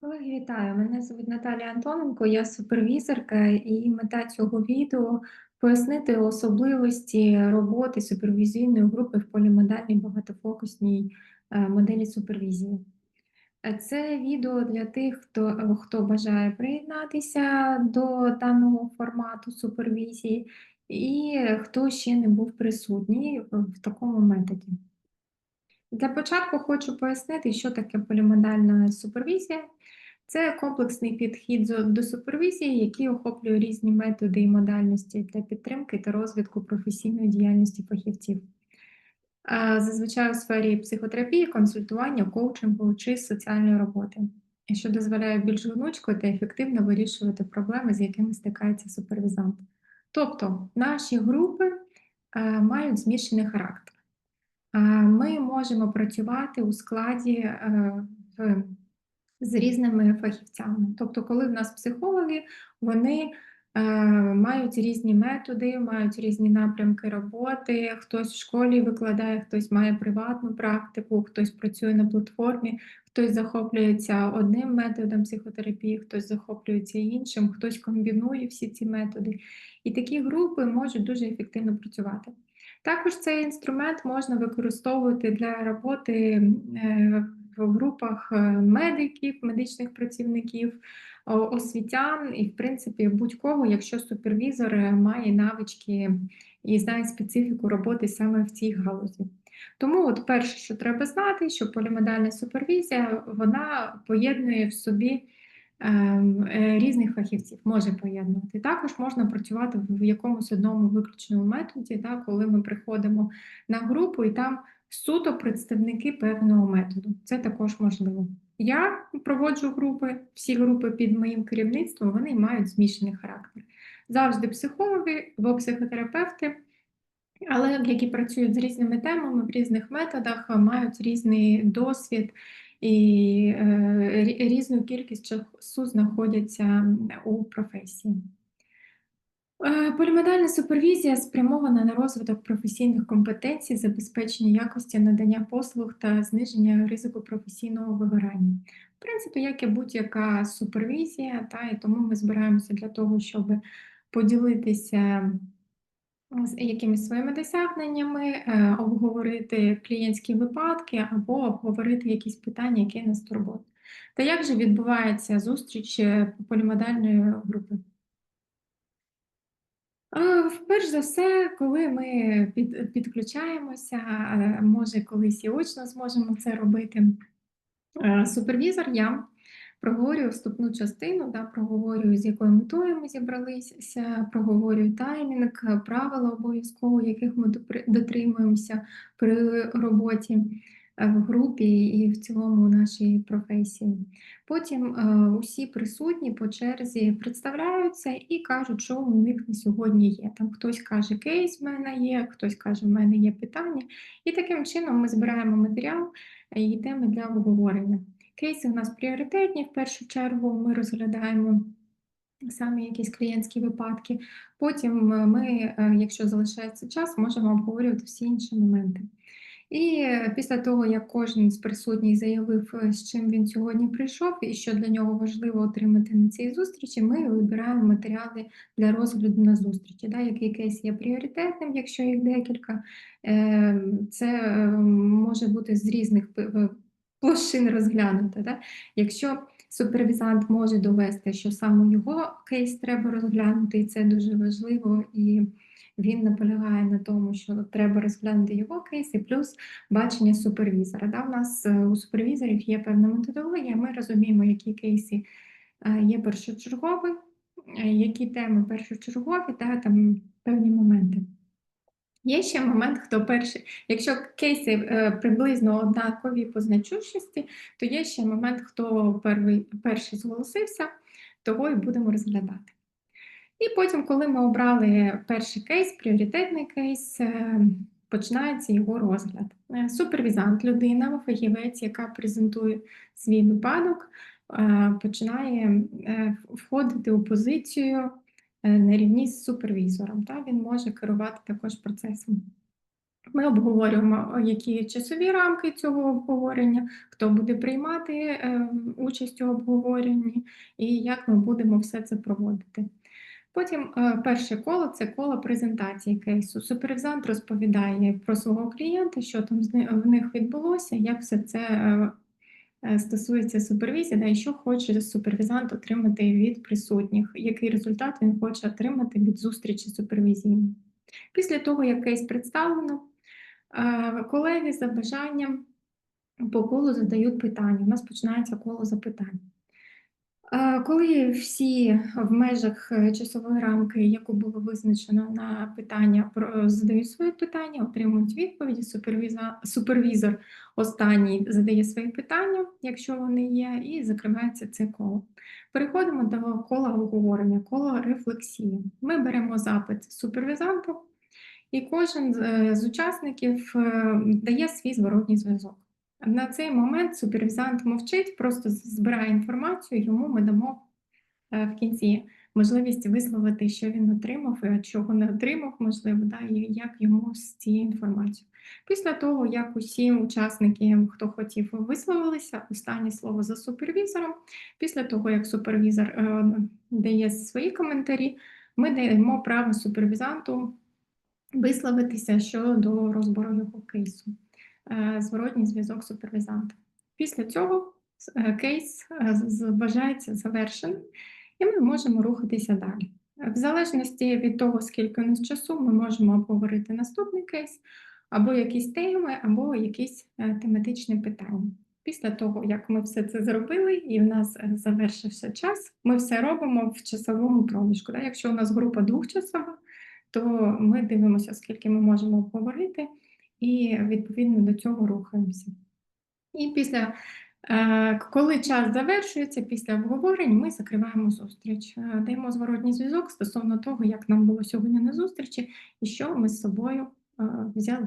Колеги, вітаю! Мене звуть Наталія Антоненко, я супервізорка, і мета цього відео пояснити особливості роботи супервізійної групи в полімодальній багатофокусній е, моделі супервізії. Е, Це відео для тих, хто, хто бажає приєднатися до даного формату супервізії, і хто ще не був присутній в такому методі. Для початку хочу пояснити, що таке полімодальна супервізія. Це комплексний підхід до супервізії, який охоплює різні методи і модальності для підтримки та розвитку професійної діяльності фахівців. Зазвичай у сфері психотерапії, консультування, коучингу чи соціальної роботи, що дозволяє більш гнучко та ефективно вирішувати проблеми, з якими стикається супервізант. Тобто наші групи мають змішаний характер. Ми можемо працювати у складі е, з різними фахівцями. Тобто, коли в нас психологи, вони е, мають різні методи, мають різні напрямки роботи. Хтось в школі викладає, хтось має приватну практику, хтось працює на платформі, хтось захоплюється одним методом психотерапії, хтось захоплюється іншим, хтось комбінує всі ці методи. І такі групи можуть дуже ефективно працювати. Також цей інструмент можна використовувати для роботи е, в групах е, медиків, медичних працівників, освітян і, в принципі, будь-кого, якщо супервізор має навички і знає специфіку роботи саме в цій галузі. Тому, от перше, що треба знати, що полімодальна супервізія вона поєднує в собі. Ем, е, різних фахівців може поєднувати. Також можна працювати в якомусь одному виключному методі, так, коли ми приходимо на групу і там суто представники певного методу. Це також можливо. Я проводжу групи, всі групи під моїм керівництвом вони мають змішаний характер. Завжди психологи або психотерапевти. Але які працюють з різними темами в різних методах, мають різний досвід і е, різну кількість часу знаходяться у професії. Е, полімодальна супервізія спрямована на розвиток професійних компетенцій, забезпечення якості надання послуг та зниження ризику професійного вигорання. В принципі, як і будь-яка супервізія, та, і тому ми збираємося для того, щоб поділитися з якимись своїми досягненнями, е, обговорити клієнтські випадки або обговорити якісь питання, які нас турбують. Та як же відбувається зустріч е, полімодальної групи? Вперш за все, коли ми під, підключаємося, е, може колись і очно зможемо це робити. Супервізор я проговорюю вступну частину, да, проговорюю, з якою метою ми зібралися, проговорюю таймінг, правила обов'язково, яких ми дотримуємося при роботі е, в групі і в цілому нашій професії. Потім е, усі присутні по черзі представляються і кажуть, що у них на сьогодні є. Там хтось каже, кейс в мене є, хтось каже, в мене є питання. І таким чином ми збираємо матеріал і теми для обговорення. Кейси у нас пріоритетні. В першу чергу ми розглядаємо саме якісь клієнтські випадки. Потім е, ми, е, якщо залишається час, можемо обговорювати всі інші моменти. І після того, як кожен з присутніх заявив, е, з чим він сьогодні прийшов, і що для нього важливо отримати на цій зустрічі, ми вибираємо матеріали для розгляду на зустрічі. Да, Який кейс є пріоритетним, якщо їх декілька, це може бути з різних площин розглянути. Да? Якщо супервізант може довести, що саме його кейс треба розглянути, і це дуже важливо, і він наполягає на тому, що треба розглянути його кейс, і плюс бачення супервізора. Да? У нас е, у супервізорів є певна методологія, ми розуміємо, які кейси е, є першочергові, е, які теми першочергові, да? там певні моменти. Є ще момент, хто перший. Якщо кейси е, приблизно однакові по значущості, то є ще момент, хто перший, перший зголосився, того і будемо розглядати. І потім, коли ми обрали перший кейс, пріоритетний кейс, е, починається його розгляд. Е, супервізант, людина, фахівець, яка презентує свій випадок, е, починає е, входити у позицію на рівні з супервізором. Та? Він може керувати також процесом. Ми обговорюємо, е, які часові рамки цього обговорення, хто буде приймати, е, участь у обговоренні і як ми будемо все це проводити. Потім, е, перше коло це коло презентації кейсу. Супервізант розповідає про свого клієнта, що там в них відбулося, як все це, е, е, стосується супервізії, да, і що хоче супервізант отримати від присутніх, який результат він хоче отримати від зустрічі супервізійної. Після того, як кейс представлено, е, колеги за бажанням по колу задають питання. У нас починається коло запитань. Е, Коли всі в межах е, часової рамки, яку було визначено на питання, задають свої питання, отримують відповіді. Супервізор останній задає свої питання, якщо вони є, і закривається це коло. Переходимо до кола обговорення, кола рефлексії. Ми беремо запит супервізанту, і кожен з- е, учасників дає свій зворотній зв'язок. На цей момент супервізант мовчить, просто збирає інформацію, йому ми дамо е, в кінці можливість висловити, що він отримав, а чого не отримав, можливо, да, і як йому з цією інформацією. Після того, як усі учасники, хто хотів, висловилися, останнє слово за супервізором. Після того, як супервізор е, дає свої коментарі, ми даємо право супервізанту висловитися щодо розбору його кейсу. Е, Зворотній зв'язок супервізанта. Після цього е, кейс е, вважається завершеним, і ми можемо рухатися далі. В залежності від того, скільки у нас часу, ми можемо обговорити наступний кейс, або якісь теми, або якісь тематичні питання. Після того, як ми все це зробили, і в нас завершився час, ми все робимо в часовому проміжку. Якщо у нас група двохчасова, то ми дивимося, скільки ми можемо обговорити, і відповідно до цього рухаємося. І після, е, коли час завершується, після обговорень ми закриваємо зустріч, Е, даємо зворотній зв'язок стосовно того, як нам було сьогодні на зустрічі і що ми з собою е, взяли.